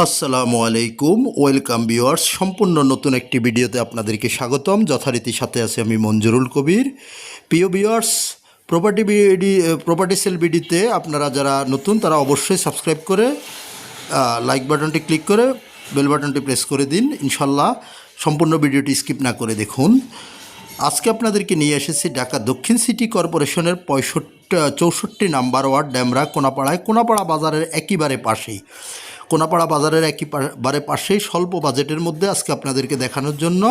আসসালামু আলাইকুম, welcome viewers. সম্পূর্ণ নতুন একটি ভিডিওতে আপনাদেরকে স্বাগতম। যথারীতি সাথে আছে আমি মঞ্জুরুল কবির। প্রিয় viewers property BD property sell বিডিতে আপনারা যারা নতুন, তারা অবশ্যই সাবস্ক্রাইব করে লাইক বাটনটি ক্লিক করে বেল বাটনটি প্রেস করে দিন। ইনশাল্লাহ সম্পূর্ণ ভিডিওটি স্কিপ না করে দেখুন। আজকে আপনাদেরকে নিয়ে এসেছি ঢাকা দক্ষিণ সিটি কর্পোরেশনের পঁয়ষট্টি, চৌষট্টি নাম্বার ওয়ার্ড ড্যামরা কোনাপাড়ায়। কোনাপাড়া বাজারের একেবারে পাশেই। কোনাপাড়া বাজারের একেবারে পাশেই স্বল্প বাজেটের মধ্যে আজকে আপনাদেরকে দেখানোর জন্য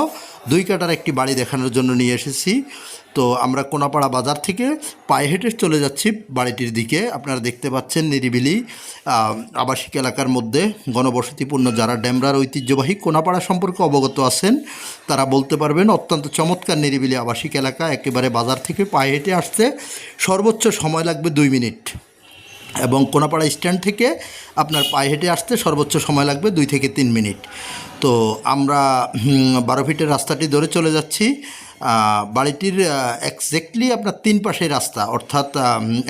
দুই কাটার একটি বাড়ি দেখানোর জন্য নিয়ে এসেছি। তো আমরা কোনাপাড়া বাজার থেকে পায়ে হেঁটে চলে যাচ্ছি বাড়িটির দিকে। আপনারা দেখতে পাচ্ছেন নিরিবিলি আবাসিক এলাকার মধ্যে গণবসতিপূর্ণ যারা ড্যামরার ঐতিহ্যবাহী কোনাপাড়া সম্পর্কে অবগত আছেন, তারা বলতে পারবেন অত্যন্ত চমৎকার নিরিবিলি আবাসিক এলাকা, একেবারে বাজার থেকে পায়ে হেঁটে আসতে সর্বোচ্চ সময় লাগবে দুই মিনিট। এবং কোনাপাড়া স্ট্যান্ড থেকে আপনার পায়ে হেঁটে আসতে সর্বোচ্চ সময় লাগবে দুই থেকে তিন মিনিট। তো আমরা বারো ফিটের রাস্তাটি ধরে চলে যাচ্ছি। বাড়িটির এক্স্যাক্টলি আপনার তিন পাশে রাস্তা। অর্থাৎ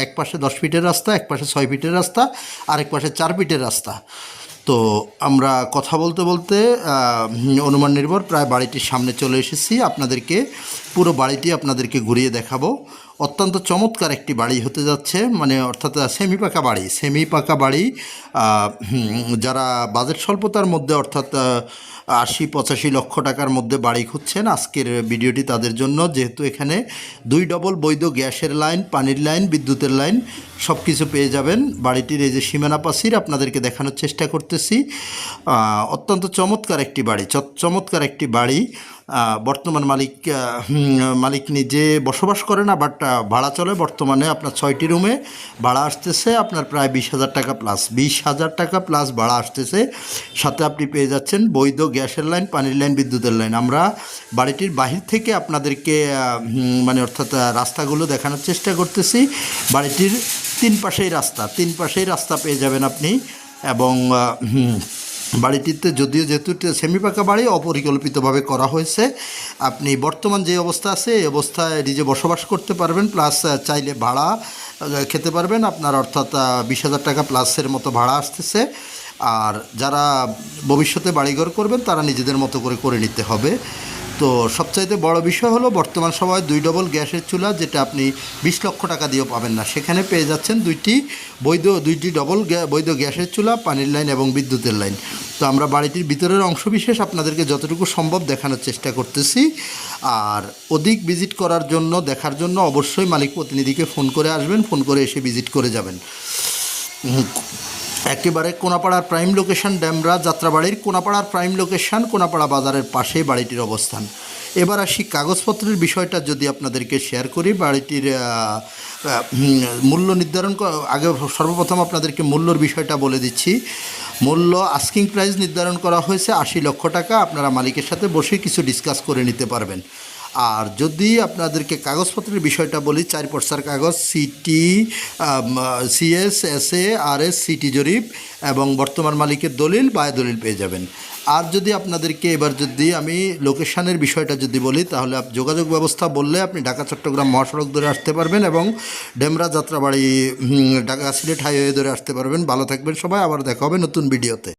এক পাশে দশ ফিটের রাস্তা, এক পাশে ছয় ফিটের রাস্তা, আরেক পাশে চার ফিটের রাস্তা। তো আমরা কথা বলতে বলতে অনুমান নির্ভর, প্রায় বাড়িটির সামনে চলে এসেছি। আপনাদেরকে পুরো বাড়িটি আপনাদেরকে ঘুরিয়ে দেখাবো। অত্যন্ত চমৎকার একটি বাড়ি হতে যাচ্ছে মানে অর্থাৎ সেমি পাকা বাড়ি সেমি পাকা বাড়ি যারা বাজেট স্বল্পতার মধ্যে, অর্থাৎ আশি, পঁচাশি লক্ষ টাকার মধ্যে বাড়ি খুঁজছেন, আজকের ভিডিওটি তাদের জন্য, যেহেতু এখানে দুই ডবল বৈধ গ্যাসের লাইন, পানির লাইন, বিদ্যুতের লাইন সব কিছু পেয়ে যাবেন। বাড়িটির এই যে সীমানা পাশির আপনাদেরকে দেখানোর চেষ্টা করতেছি। অত্যন্ত চমৎকার একটি বাড়ি, চমৎকার একটি বাড়ি। বর্তমান মালিক মালিক নিজে বসবাস করে না বাট ভাড়া চলে। বর্তমানে আপনার ছয়টি রুমে ভাড়া আসতেছে আপনার প্রায় বিশ হাজার টাকা প্লাস বিশ হাজার টাকা প্লাস ভাড়া আসতেছে। সাথে আপনি পেয়ে যাচ্ছেন বৈধ গ্যাসের লাইন পানির লাইন বিদ্যুতের লাইন আমরা বাড়িটির বাহির থেকে আপনাদেরকে মানে অর্থাৎ রাস্তাগুলো দেখানোর চেষ্টা করতেছি। বাড়িটির তিন পাশেই রাস্তা। তিন পাশেই রাস্তা পেয়ে যাবেন আপনি এবং বাড়িটিতে যদিও যেহেতু সেমি পাকা বাড়ি, অপরিকল্পিতভাবে করা হয়েছে। আপনি বর্তমান যে অবস্থা আছে, এই অবস্থায় নিজে বসবাস করতে পারবেন, প্লাস চাইলে ভাড়া খেতে পারবেন। আপনার অর্থাৎ বিশ হাজার টাকা প্লাসের মতো ভাড়া আসতেছে। আর যারা ভবিষ্যতে বাড়িঘর করবেন, তারা নিজেদের মতো করে করে নিতে হবে। তো সবচাইতে বড় বিষয় হলো বর্তমান সময় দুই ডবল গ্যাসের চুলা যেটা আপনি বিশ লক্ষ টাকা দিয়েও পাবেন না। সেখানে পেয়ে যাচ্ছেন দুইটি বৈধ, দুইটি ডবল বৈধ গ্যাসের চুলা, পানির লাইন এবং বিদ্যুতের লাইন। তো আমরা বাড়িটির ভিতরের অংশবিশেষ আপনাদেরকে যতটুকু সম্ভব দেখানোর চেষ্টা করতেছি। আর অধিক ভিজিট করার জন্য, দেখার জন্য অবশ্যই মালিক প্রতিনিধিকে ফোন করে আসবেন, ফোন করে এসে ভিজিট করে যাবেন। একেবারে কোনাপাড়ার প্রাইম লোকেশন ড্যামরা যাত্রাবাড়ির কোনাপাড়ার প্রাইম লোকেশন কোনাপাড়া বাজারের পাশেই বাড়িটির অবস্থান। এবার আসি কাগজপত্রের বিষয়টা যদি আপনাদেরকে শেয়ার করি। বাড়িটির মূল্য নির্ধারণ আগে সর্বপ্রথম আপনাদেরকে মূল্যর বিষয়টা বলে দিচ্ছি। মূল্য আস্কিং প্রাইস নির্ধারণ করা হয়েছে আশি লক্ষ টাকা। আপনারা মালিকের সাথে বসে কিছু ডিসকাস করে নিতে পারবেন। আর যদি আপনাদেরকে কাগজপত্রের বিষয়টা বলি চার পর্সার কাগজ city CS S A R S city জরিপ এবং বর্তমান মালিকের দলিল, বায় দলিল পেয়ে যাবেন। আর যদি আপনাদেরকে এবার যদি আমি লোকেশানের বিষয়টা যদি বলি, তাহলে যোগাযোগ ব্যবস্থা বললে আপনি ঢাকা, চট্টগ্রাম মহাসড়ক ধরে আসতে পারবেন এবং ডেমরা যাত্রাবাড়ি ঢাকা সিলেট হাইওয়ে ধরে আসতে পারবেন। ভালো থাকবেন সবাই, আবার দেখা হবে নতুন ভিডিওতে।